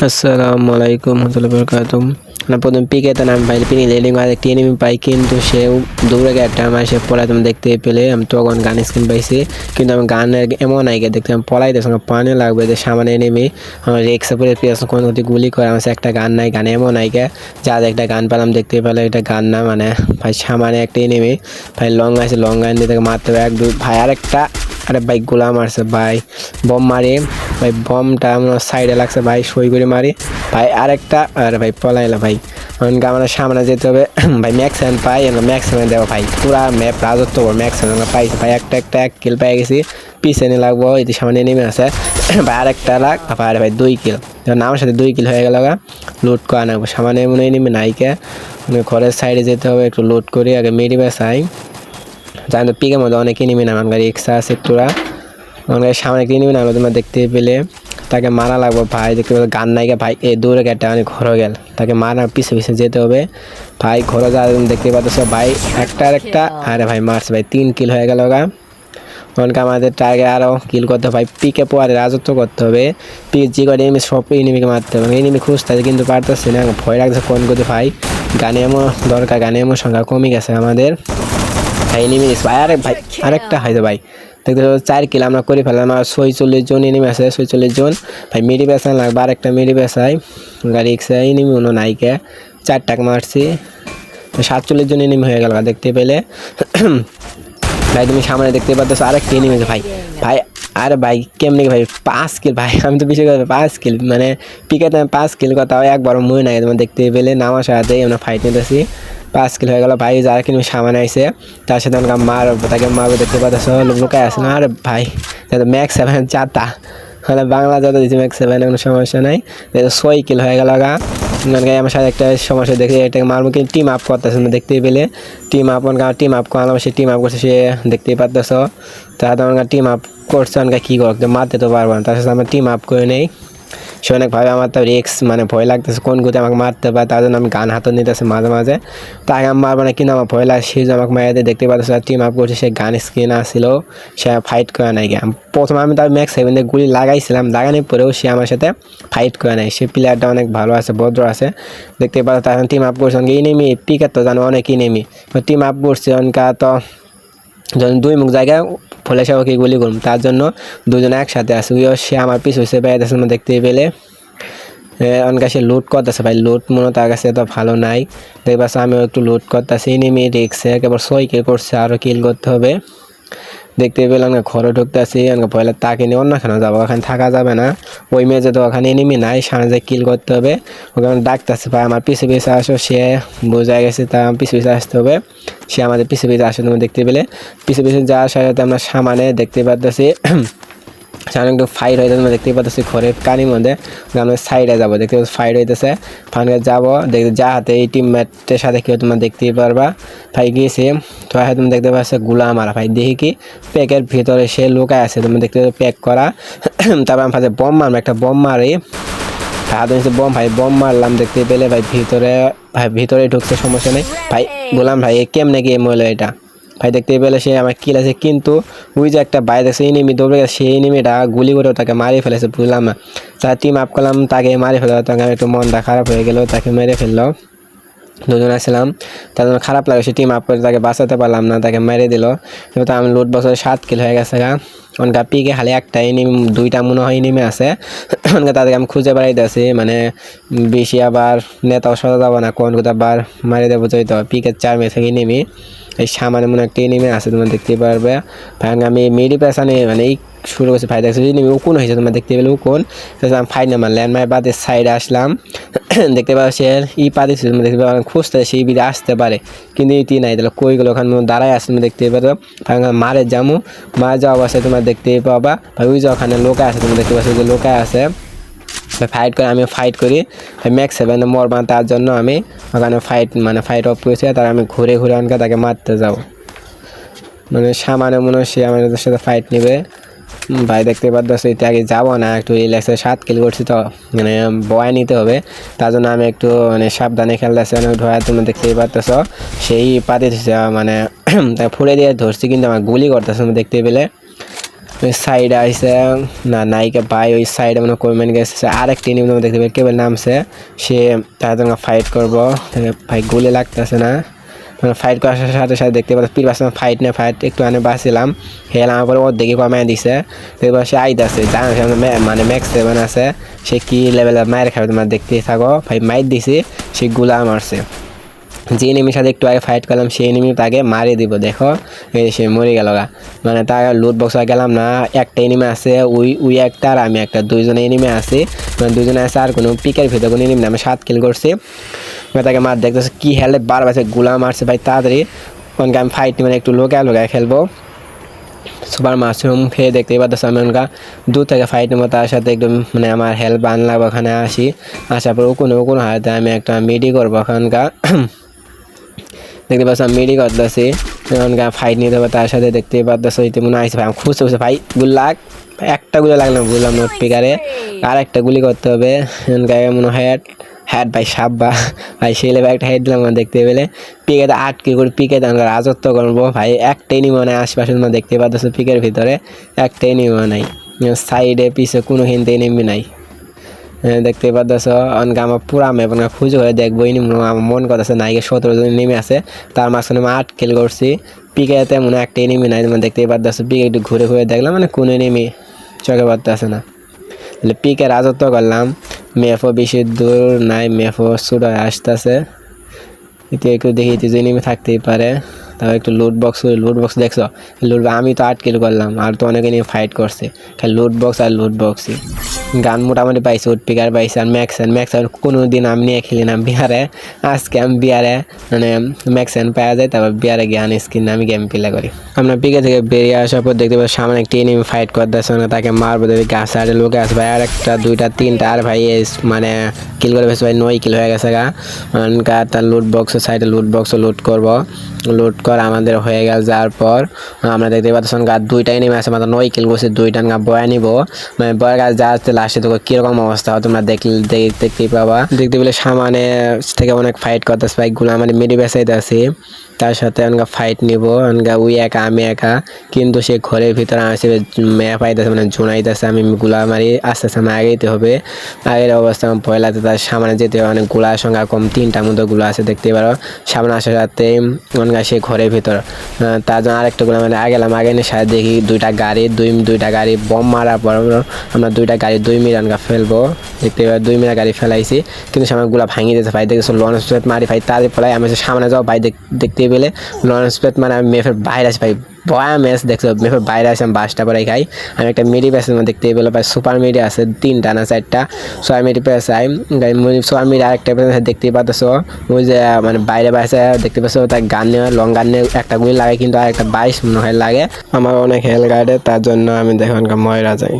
আসসালামু আলাইকুম রহমতুল্লাহ না প্রথম পিকে তো আমি ভাই পিনি লেডিং আর একটি এনিমি পাই কিন্তু সেও দৌড়ে গিয়ে একটা আমার সে পড়ায় তুমি দেখতে পেলে আমি তখন গান স্ক্রিন পাইছি কিন্তু আমি গানের এমন আইগে দেখতে আমি দেখছি আমার পানি লাগবে যে সামনে এনিমি আমার রেক্সে পরে পিয়াস কোন কোন গুলি করে আমার একটা গান নাই গান এমন আইগে যা একটা গান পেলাম দেখতে পেলে একটা গান না মানে ভাই সামনে একটা এনিমি ভাই লং আছে লং গান দিয়ে তাকে মারতে হবে এক দুই ভাই আরেকটা আরে ভাই গোলা মারছে ভাই বম মারি। ভাই, বমটা আমার সাইডে লাগছে, ভাই, সই করে মারি। ভাই, আরেকটা, আরে ভাই পলাইলা ভাই। কারণ আমার সামনে যেতে হবে। ভাই ম্যাক্সিমাম পাই, আমরা ম্যাক্সিমাম দেবো, ভাই। পুরা ম্যাপ রাজত্ব করব ম্যাক্সিমাম পাইছি। ভাই, একটা একটা, এক কিল পেয়ে গেছি। পিছনে লাগবো এটি সামনে নেমে আছে। ভাই, আরেকটা লাগ আরে ভাই, দুই কিল যখন আমার সাথে দুই কিল হয়ে গেল গা। লুট করে আনব সামনে মনে নেমে নাইকে ঘরের সাইডে যেতে হবে, একটু লুট করি, আগে মেরি বেসাই। জানি তো পিকের মধ্যে অনেকেই নেমে নাম, আমার এক্সট্রা আছে তোরা আমার গাড়ির সামনে একটি নেমে নামলো তোমরা দেখতে পেলে তাকে মারা লাগবো ভাই দেখতে পেলে গান নাইকে ভাই এ দূরে গেটটা অনেক ঘরে গেল। তাকে মারা পিছে পিছে যেতে হবে। ভাই ঘরে যা দেখতে পাচ্ছ ভাই একটা আর একটা। আরে ভাই মারছে ভাই তিন কিল হয়ে গেল গা। অনেক আমাদের টার্গেট আরও কিল করতে হবে ভাই পিকে পোয়ারে রাজত্ব করতে হবে। পিক জি করে এনিমি সব এনিমিকে মারতে হবে। এনিমি খুঁজতে কিন্তু পারতেছে না। ভয় লাগছে ফোন করতে ভাই। গানে এমন দরকার গানে এমন সংখ্যা কমে গেছে আমাদের। ভাই এনিমি ভাই আরে ভাই আরেকটা হয়তো ভাই। দেখতে চার কিলো আমরা করে ফেললাম। আমার ছয়চল্লিশ জন এনিমি আছে, ছয়চল্লিশ জন। ভাই মেরি বেসান লাগবে আরেকটা মেরি বেসাই গাড়ি এক্সা এনিমি অন্য নাইকে চার টাকা মারছি। সাতচল্লিশ জন এনিমি হয়ে গেল দেখতে পেলে। ভাই, তুমি সামনে দেখতে পাচ্ছ আরেকটা এনিমি আছে, ভাই। ভাই, আরে ভাই, কেমনি ভাই, পাঁচ কিল ভাই, আমি তো বিষয় কথা পাঁচ কিল মানে পিকাতে আমি পাঁচ কিল কথা একবার মনে নাই, তোমার দেখতে পেলে নামার সাথে আমরা ফাইট নিতেছি। পাঁচ কিল হয়ে গেল, ভাই যারা কিন্তু সামনে আইসে তার সাথে আমাকে মার, তাকে মারবে দেখতে পাচ্ছ, লুকায় আছে না? আরে ভাই ম্যাক্স সেভেন চারটা মানে বাংলা যত দিচ্ছি ম্যাক্স সেভেন কোনো সমস্যা নাই। ছয় কিল হয়ে গেল গা। মানে আমার সাথে একটা সমস্যা দেখে এটাকে মারবো, কিন্তু টিম আপ করতেছে না, দেখতেই পেলে। টিম আপ অনেক টিম আপ করলাম, সে টিম আপ করছে, সে দেখতেই পারতেছ। তারা তো টিম আপ করছে আমাকে কী করতে মারতে তো পারব না। তার সাথে আমরা টিম আপ করে নেই। সে অনেকভাবে আমার তো রিক্স মানে ভয় লাগতেছে। কোন গুতে আমাকে মারতে পারে, তার জন্য আমি গান হাতে নিতেছে মাঝে মাঝে। তাই আমি মারবো না, কিন্তু আমার ভয় লাগে সে যে আমাকে মায়েদের দেখতে পাচ্ছে টিম আপ করছে, সে গান স্ক্রিন আসছিল, সে ফাইট করে নাই গেম প্রথমে আমি তার ম্যাক্স সেভেন দিয়ে গুলি লাগাইছিলাম, লাগানোর পরেও সে আমার সাথে ফাইট করে নাই। সে প্লেয়ারটা অনেক ভালো আছে, ভদ্র আছে, দেখতে পাচ্ছ তার টিম আপ করছে। এই নেমি পিকার তো জানো অনেকই নেমি টিম আপ করছে, অনকা তো যখন দুই মুখ জায়গায় ফলে সে ওকে গুলি করুন তার জন্য দুজনে একসাথে আছে। ওই সে আমার পিছু হচ্ছে বেড়াইতেছে না দেখতে পেলে। অনেক সে লুট করতেছে ভাই, লুট মনে তার কাছে তো ভালো নাই। দেখবাস আমিও একটু লুট করতেছি নেমে রিক্সে, একেবারে সই কিল করছে আরও কিল করতে হবে। দেখতে পেলাম ঘরে ঢুকতে আসি পয়লা তাকে নিয়ে অন্যখানে যাব, ওখানে থাকা যাবে না। ওই মেজে তো ওখানে এনিমি নাই সামনে কিল করতে হবে ওখানে ডাকতেছে, ভাই আমার পিছু পিছু আসো, সে বোঝা গেছে তা পিছু পিছু আসতে হবে, সে আমাদের পিছু পিছু আসে তুমি দেখতে পেলে। পিছু পিছু যাওয়ার সাথে আমরা সামানে দেখতে পাচ্ছি সামনে একটু ফাইট হইতে তোমরা দেখতে পাচ্ছি ঘরের কানির মধ্যে। আমরা সাইডে যাব দেখতে পাচ্ছি ফাইট হইতেছে। ফাইনে যাব দেখতে যা হাতে এই টিম ম্যাটের সাথে কেউ তোমরা দেখতেই পারবা। ভাই গিয়েছে তো হ্যাঁ তুমি দেখতে পাচ্ছগুলা মারা ভাই, দেখি কি প্যাকের ভিতরে সে লুকায় আছে তুমি দেখতে পাচ্ছ প্যাক করা। তারপর আমি ফাঁসে বম মারবো, একটা বম মারি। হাতে নিচে বম ভাই বম মারলাম দেখতে পেলে, ভাই, ভিতরে ভাই ভিতরে ঢুকছে, সমস্যা নেই। ভাই বললাম ভাই কেমনে গেম হলো এটা? ভাই দেখতে পেলে সে আমার কিল আছে, কিন্তু ওই যে একটা ভাই দেখছে এনিমি দৌড়ে গেছে, সেই এনিমিটা গুলি করে তাকে মারিয়ে ফেলেছে, বুঝলাম না। তার টিম আপ করলাম, তাকে মারি ফেলো তাকে একটু মনটা খারাপ হয়ে গেল, তাকে মেরে ফেলল। দুজন আসলাম, তার জন্য খারাপ লাগে, সে টিম আপ করে তাকে বাঁচাতে পারলাম না, তাকে মেরে দিল। তো আমি লুট বছরে সাত কিল হয়ে গেছে গা। অনকা পিকে খালি একটা এনিমি, দুইটা মনে হয় এনিমি আছে। অনকা তাদেরকে আমি খুঁজে বেড়াইতেছি মানে বেশি আবার নেতাও সজা যাব না, কোন কোথাও আবার মারি দেবো তো পিকের চার মেয়ে থেকে নেমি এই সামান্য মনে একটা নেমে আছে, তোমরা দেখতে পারবে। ভাই, আমি মেডি পেছানে মানে এই শুরু করছি ফাইট দেখছি নেমে উকুন হয়েছে, তোমরা দেখতে পেলে উকুন আমি ফাইট নামার ল্যান্ডমার বাদের সাইডে আসলাম। দেখতে পাবো সে ই পাতিছে তোমরা দেখতে পাবো খুঁজতে সেই বিদে আসতে পারে, কিন্তু ইতি নাই, তাহলে কই গেলো? ওখানে দাঁড়ায় তুমি দেখতে পারো। ভাই মারে যামু, মারে যাওয়া অবস্থায় তোমরা দেখতে পাবা। ভাই, ওই যে ওখানে লোকায় আছে, তুমি দেখতে পাচ্ছ যে লোকায় আছে। ফাইট করে, আমি ফাইট করি। ম্যাক্স সেভেনে মরবা তার জন্য আমি ওখানে ফাইট মানে ফাইট অফ করেছি তার আমি ঘুরে ঘুরে অনকে তাকে মারতে যাব। মানে সামান্য মনে হয় সে আমাদের সাথে ফাইট নেবে। ভাই, দেখতে পাচ্ছ এটা আগে যাব না, একটু রিল্যাক্সে সাত কিল করছি তো মানে বয় নিতে হবে। তার জন্য আমি একটু মানে সাবধানে খেলতেছি অনেক ধোয়া, তুমি দেখতেই পারতেছ। সেই পাতে মানে ফুলে দিয়ে ধরছি, কিন্তু আমার গুলি করতেছে, তুমি দেখতে পেলে। ওই সাইডে আইসে, না, নায়িকা ভাই ওই সাইডে মানে কমেন্ট গেছে আরেকটি নিউজ দেখতে পাই কেবল নামছে সে তার ফাইট করব। ভাই গুলি লাগতেছে না। মানে ফাইট করার সাথে সাথে দেখতে পাচ্ছি বাসা ফাইট না ফাইট একটু আনে বাঁচিলাম। হেলাম পরে ওর দিকে কমায় দিছে এবার সে আইতাছে, জানো মানে ম্যাক্স সেভেন আছে। সে কি লেভেলের মায়ের খাবে তোমার দেখতে থাকো। ভাই মাইর দিছে, সে গুলা মারছে। যে এনিমির সাথে একটু আগে ফাইট করলাম, সেই এনিমি তাকে মারিয়ে দিব, দেখো। সে মরে গেল গা। মানে তার লুট বক্স গেলাম না, একটা এনিমি আছে, ওই উই একটা আর আমি একটা। দুইজনে এনিমি আছে মানে দুজনে আছে আর কোনো পিকের ভিতরে কোনো এনিমি না। আমি সাত কিল করছি। এবার তাকে মার দেখতেছে, কি হেলে বার বাসে গুলা মারছে ভাই, তাড়াতাড়ি। কারণ আমি ফাইট মানে একটু লোকায় লোকায় খেলব। সুপার মাশরুম খেয়ে দেখতে পাচ্ছি আমি ওনকা দূর থেকে ফাইট নেব তার সাথে একটু মানে আমার হেল্প আনলাম ওখানে আসি। আসার পর কোনো কোনো হাতে আমি একটা মিডি করব ওখানকার দেখতে পাচ্ছ, আমি মিডি করতেছি। ওখানকার ফাইট নিতে হবে, তার সাথে দেখতে পাচ্ছ ইতি মনে আইসে ভাই, আমি খুঁজতে খুঁজতে ভাই। গুল্লাক একটা গুলি লাগলাম বুঝলাম নোট পিকারে আর একটা গুলি করতে হবে। ওখানকার মনে হয় হ্যাট হ্যাট ভাই সাপ বা ভাই সেই লেবে একটা হেড দিলাম দেখতে পেলে। পিকেতে আটকে করে পিকেতে আমরা রাজত্ব করব। ভাই একটাই নিমো নাই আশপাশে তোমরা দেখতে পাচ্ছ পিকের ভিতরে। একটাই নিমো নাই। সাইডে পিছে কোনো হিন্দি নিমি নাই। দেখতে পাচ্ছ অনকে আমার পুরা অনকে খুঁজে হয়ে দেখব আমার মন কথা নাইকে সতেরো জন নেমে আছে। তার মাঝখানে আমি আট খেল করছি। পিকেতে মনে একটা এনিমি নাই তোমরা দেখতে পাচ্ছ পিকে একটু ঘুরে ঘুরে দেখলাম মানে কোনো এনিমি চোখে পড়তেছে না। তাহলে পিকে রাজত্ব করলাম মেফও বেশি দূর নাই ছুট হয়ে আসতেছে। একটু দেখি যে এনিমি থাকতেই পারে। তাও একটু লুট বক্স লুট বক্স দেখছ? লুট আমি তো আট কিল করলাম, আর তো অনেকে নিয়ে ফাইট করছে। খালি লুট বক্স আর লুট বক্সই গান মোটামুটি পাইছি উড পিকার পাইছি, আর ম্যাক্সেন ম্যাক্সেন কোনো দিন আমি নিয়ে খেলি না, বিহারে। আজকে আমি বিহারে মানে ম্যাক্সেন পাওয়া যায়, তারপর বিহারে জ্ঞান স্কিন আমি গেম প্লে করি। আমরা পিকে থেকে বেরিয়ে আসার পর দেখতে পাচ্ছি সামনে একটি এনিমি ফাইট করতেছে না তাকে মারবো, দেখি গাছ আরে লোকে আছে। ভাই, আর একটা, দুইটা, তিনটা, আর ভাই মানে কিল করে ফেলছে, ভাই, নয় কিল হয়ে গেছে গা। অনকা তার লুট বক্সের সাইডে লুট বক্স লুট করব। লুট করা, আমাদের হয়ে গেল যাওয়ার পর। আমরা দেখতে পাচ্ছি গা দুইটাই নেমে আছে, মাত্র নয় কিল করছে, দুইটা গা বয়া নিব। মানে বয়ের গাছ যা আসতে লাস্টে তোকে কীরকম অবস্থা হয়, তোমরা দেখলে, দেখ- দেখতেই পাবা। দেখতে পেলে সামানে থেকে অনেক ফাইট করতেছে বাইকগুলো আমাদের মিডি বেসাইতে আছি তার সাথে অনকা ফাইট নিব অনকা উই একা, আমি একা। কিন্তু সে ঘরের ভিতরে আসে মেয়া পাইতেছে মানে জোনাইতেছে, আমি গুলা মারি, আস্তে আস্তে আমার আগেইতে হবে। আগের অবস্থা আমার ভয় তার সামনে যেতে হবে। অনেকগুলার সংখ্যা কম তিনটার মতো গুলো আছে, দেখতে পারো। সামনে আসার সাথে অনকা সে ঘরের ভিতর তার জন্য আরেকটা গুলা মানে আগে গেলাম, আগে সাথে দেখি দুইটা গাড়ি, দুই, দুইটা গাড়ি বম মারার পর আমরা দুইটা গাড়ি, দুই মিনিট অনকা ফেলব। দেখতে পারো, দুই মিনিট গাড়ি ফেলাইছি। কিন্তু সামনে গুলা ভাঙিয়ে দিয়েছে ভাই দেখেছ লঞ্চ মারি, ভাই ফেলাই আমি সামনে যাও, ভাই, দেখ- দেখতে পেলে লঞ্চ প্লেট মানে আমি মেফের বাইরে আছি ভাই। বয়া ম্যাচ দেখছ মেফের বাইরে আছে, আমি বাসটা পরে খাই। আমি একটা মিডি মধ্যে দেখতে পেল ভাই সুপার মিডি আছে, তিনটা না চারটা। সুপার মিডি প্যাস আই সুপার মিডি আরেকটা প্যাস দেখতেই পাচ্ছ ওই যে মানে বাইরে বাইরে দেখতে পাচ্ছ তার গান নিয়ে লং গান নিয়ে একটা গুলি লাগে, কিন্তু আর একটা বাইশ মনে হয় লাগে। আমার অনেক হেল গার্ডে তার জন্য আমি দেখো ময়রা যাই।